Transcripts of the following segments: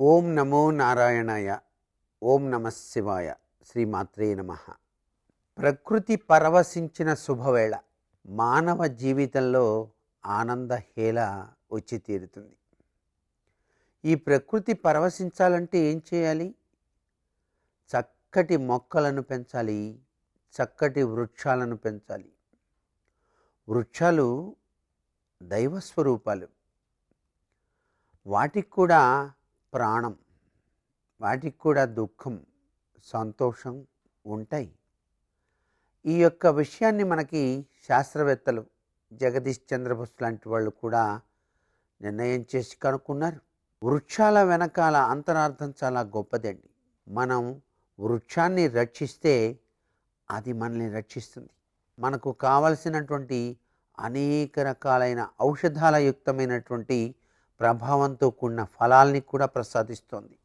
ఓం నమో నారాయణాయ ఓం నమ శివాయ శ్రీమాత్రే నమ. ప్రకృతి పరవశించిన శుభవేళ మానవ జీవితంలో ఆనందహేళ వచ్చి తీరుతుంది. ఈ ప్రకృతి పరవశించాలంటే ఏం చేయాలి? చక్కటి మొక్కలను పెంచాలి చక్కటి వృక్షాలను పెంచాలి. వృక్షాలు దైవస్వరూపాలు. వాటికి కూడా ప్రాణం వాటికి కూడా దుఃఖం సంతోషం ఉంటాయి. ఈ యొక్క విషయాన్ని మనకి శాస్త్రవేత్తలు జగదీష్ చంద్రబోస్ లాంటి వాళ్ళు కూడా నిర్ణయం చేసి కనుక్కున్నారు. వృక్షాల వెనకాల అంతరార్థం చాలా గొప్పదండి. మనం వృక్షాన్ని రక్షిస్తే అది మనల్ని రక్షిస్తుంది. మనకు కావలసినటువంటి అనేక రకాలైన ఔషధాల యుక్తమైనటువంటి ప్రభావంతో కూడిన ఫలాల్ని కూడా ప్రసాదిస్తోంది.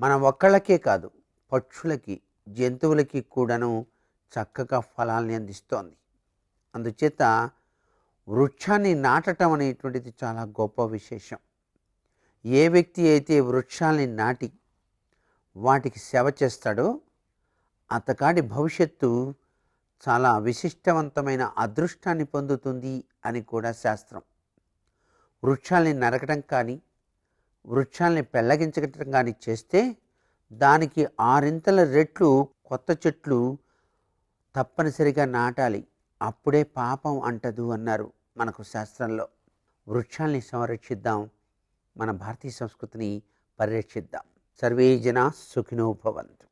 మనం ఒక్కళ్ళకే కాదు పక్షులకి జంతువులకి కూడాను చక్కగా ఫలాల్ని అందిస్తోంది. అందుచేత వృక్షాన్ని నాటటం అనేటువంటిది చాలా గొప్ప విశేషం. ఏ వ్యక్తి అయితే వృక్షాల్ని నాటి వాటికి సేవ చేస్తాడో అతకాడి భవిష్యత్తు చాలా విశిష్టవంతమైన అదృష్టాన్ని పొందుతుంది అని కూడా శాస్త్రం. వృక్షాల్ని నరకడం కానీ వృక్షాల్ని పెళ్ళగించడం కానీ చేస్తే దానికి ఆరింతల రెట్లు కొత్త చెట్లు తప్పనిసరిగా నాటాలి. అప్పుడే పాపం అంటదు అన్నారు మనకు శాస్త్రంలో. వృక్షాల్ని సంరక్షిద్దాం మన భారతీయ సంస్కృతిని పరిరక్షిద్దాం. సర్వే జనా సుఖినోభవంతు